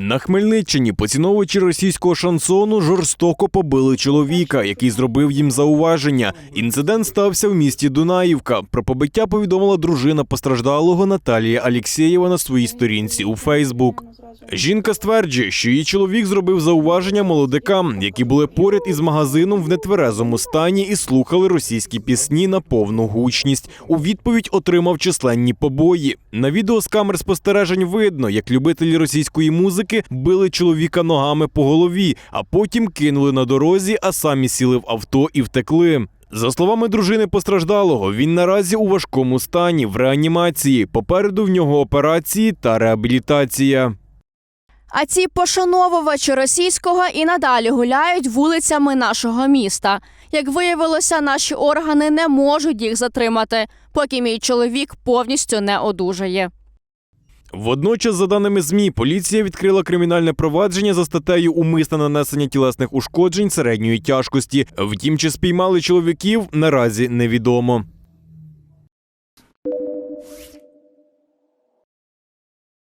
На Хмельниччині поціновувачі російського шансону жорстоко побили чоловіка, який зробив їм зауваження. Інцидент стався в місті Дунаївка. Про побиття повідомила дружина постраждалого Наталія Алєксєєва на своїй сторінці у Фейсбук. Жінка стверджує, що її чоловік зробив зауваження молодикам, які були поряд із магазином в нетверезому стані і слухали російські пісні на повну гучність. У відповідь отримав численні побої. На відео з камер спостережень видно, як любителі російської музики били чоловіка ногами по голові, а потім кинули на дорозі, а самі сіли в авто і втекли. За словами дружини постраждалого, він наразі у важкому стані в реанімації. Попереду в нього операції та реабілітація. А ці пошановувачі російського і надалі гуляють вулицями нашого міста. Як виявилося, наші органи не можуть їх затримати, поки мій чоловік повністю не одужає. Водночас, за даними ЗМІ, поліція відкрила кримінальне провадження за статтею умисне нанесення тілесних ушкоджень середньої тяжкості. Втім, чи спіймали чоловіків, наразі невідомо.